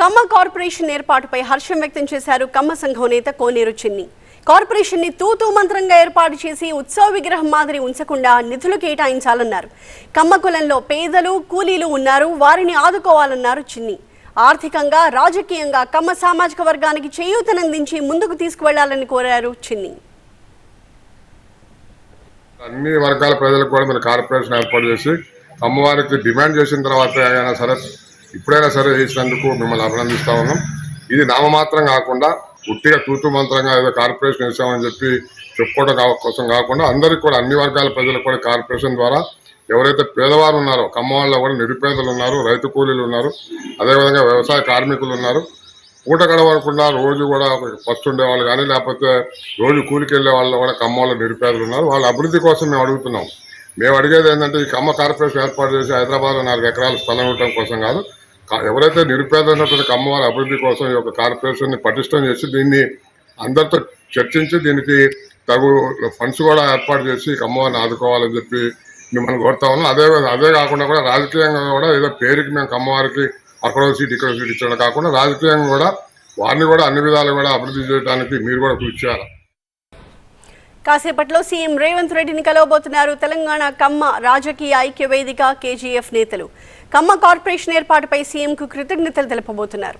కమ్మ corporation ఏర్పాటుపై హర్షం వ్యక్తం చేశారు కమ్మ సంఘం నేత కోనేరు చిన్ని. కార్పొరేషన్ని తూతూ మంత్రంగా ఏర్పాటు చేసి ఉత్సవ విగ్రహం మాదిరి ఉంచకుండా నిధులు కేటాయించాలన్నారు. కమ్మ కులంలో పేదలు కూలీలు ఉన్నారు వారిని ఆదుకోవాలన్నారు చిన్ని. ఆర్థికంగా రాజకీయంగా కమ్మ సామాజిక వర్గానికి చేయూతనందించి ముందుకు తీసుకువెళ్ళాలని కోరారు చిన్ని. అన్ని వర్గాల ప్రజలకు కూడా మన కార్పొరేషన్ ఏర్పాటు చేసి అమ్మవారికి డిమాండ్ చేసిన తర్వాత అయినా సరే ఇప్పుడైనా సరే చేసినందుకు మిమ్మల్ని అభినందిస్తా ఉన్నాం. ఇది నామమాత్రం కాకుండా ఉట్టిగా తూతు మంత్రంగా ఏదో కార్పొరేషన్ వేసామని చెప్పి చెప్పుకోవడం కా- కోసం కాకుండా అందరికీ కూడా అన్ని వర్గాల ప్రజలకు కూడా కార్పొరేషన్ ద్వారా ఎవరైతే పేదవారు ఉన్నారో ఖమ్మంలో కూడా నిరుపేదలు ఉన్నారు రైతు కూలీలు ఉన్నారు అదేవిధంగా వ్యవసాయ కార్మికులు ఉన్నారు. పూట గడవకుండా రోజు కూడా ఫస్ట్ ఉండేవాళ్ళు కానీ లేకపోతే రోజు కూలికి వెళ్ళే వాళ్ళు కూడా ఖమ్మంలో నిరుపేదలు ఉన్నారు. వాళ్ళ అభివృద్ధి కోసం మేము అడుగుతున్నాం. మేము అడిగేది ఏంటంటే ఈ కమ్మ కార్పొరేషన్ ఏర్పాటు చేసి హైదరాబాద్లో నాలుగు ఎకరాల స్థలం ఇవ్వడం కోసం కాదు. ఎవరైతే నిరుపేదైనటువంటి ఉన్నటువంటి కమ్మ వారి అభివృద్ధి కోసం ఈ యొక్క కార్పొరేషన్ని పటిష్టం చేసి దీన్ని అందరితో చర్చించి దీనికి తగు ఫండ్స్ కూడా ఏర్పాటు చేసి కమ్మవారిని ఆదుకోవాలని చెప్పి మిమ్మల్ని కోరుతా ఉన్నాం. అదే అదే కాకుండా కూడా రాజకీయంగా కూడా ఏదో పేరుకి మేము కమ్మవారికి అక్కడ సీట్ ఇక్కడ సీట్ ఇచ్చడం కాకుండా రాజకీయంగా కూడా వారిని కూడా అన్ని విధాలు కూడా అభివృద్ధి చేయడానికి మీరు కూడా కృషి చేయాలి. కాసేపట్లో సీఎం రేవంత్ రెడ్డిని కలవబోతున్నారు తెలంగాణ కమ్మ రాజకీయ ఐక్య వేదిక కేజీఎఫ్ నేతలు. కమ్మ కార్పొరేషన్ ఏర్పాటుపై సీఎంకు కృతజ్ఞతలు తెలుపబోతున్నారు.